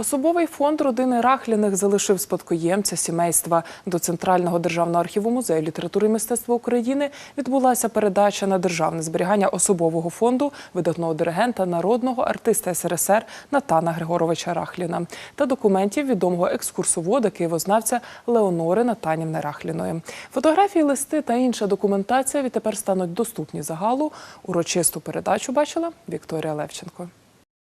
Особовий фонд родини Рахліних залишив спадкоємця сімейства. До Центрального державного архіву музею літератури і мистецтва України відбулася передача на державне зберігання особового фонду видатного диригента, народного артиста СРСР Натана Григоровича Рахліна та документів відомого екскурсовода києвознавця Леонори Натанівни Рахліної. Фотографії, листи та інша документація відтепер стануть доступні загалу. Урочисту передачу бачила Вікторія Левченко.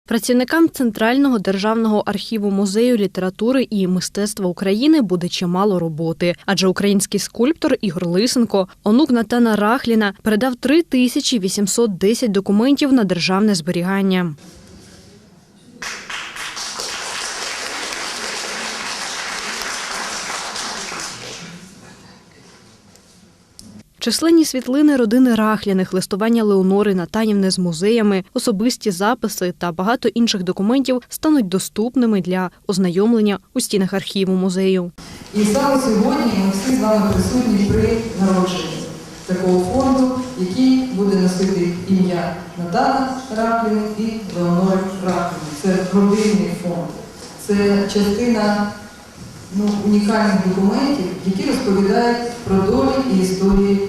Працівникам Центрального державного архіву музею літератури і мистецтва України буде чимало роботи, адже український скульптор Ігор Лисенко, онук Натана Рахліна, передав 3810 документів на державне зберігання. Численні світлини родини Рахляних, листування Леонори Натанівни з музеями, особисті записи та багато інших документів стануть доступними для ознайомлення у стінах архіву музею. І саме сьогодні ми всі з вами присутні при народженні такого фонду, який буде носити ім'я Натана Рапліни і Леонори Рапліни. Це родинний фонд. Це частина ну, унікальних документів, які розповідають про долі і історії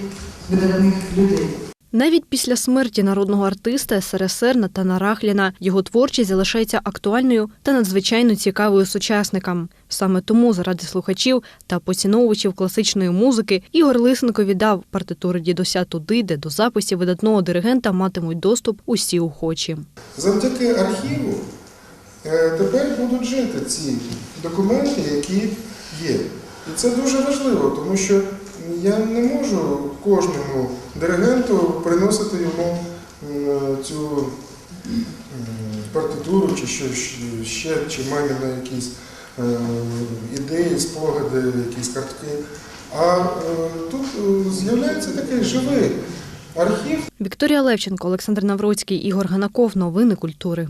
видатних людей. Навіть після смерті народного артиста СРСР Натана Рахліна його творчість залишається актуальною та надзвичайно цікавою сучасникам. Саме тому, заради слухачів та поціновувачів класичної музики, Ігор Лисенко віддав партитури дідуся туди, де до записів видатного диригента матимуть доступ усі охочі. Завдяки архіву е, тепер будуть жити ці документи, які є. І це дуже важливо, тому що я не можу кожному диригенту приносити йому цю партитуру чи що ще, чи мамі на якісь е, ідеї, спогади, якісь картки. А е, тут е, з'являється такий живий архів. Вікторія Левченко, Олександр Навроцький, Ігор Ганаков. Новини культури.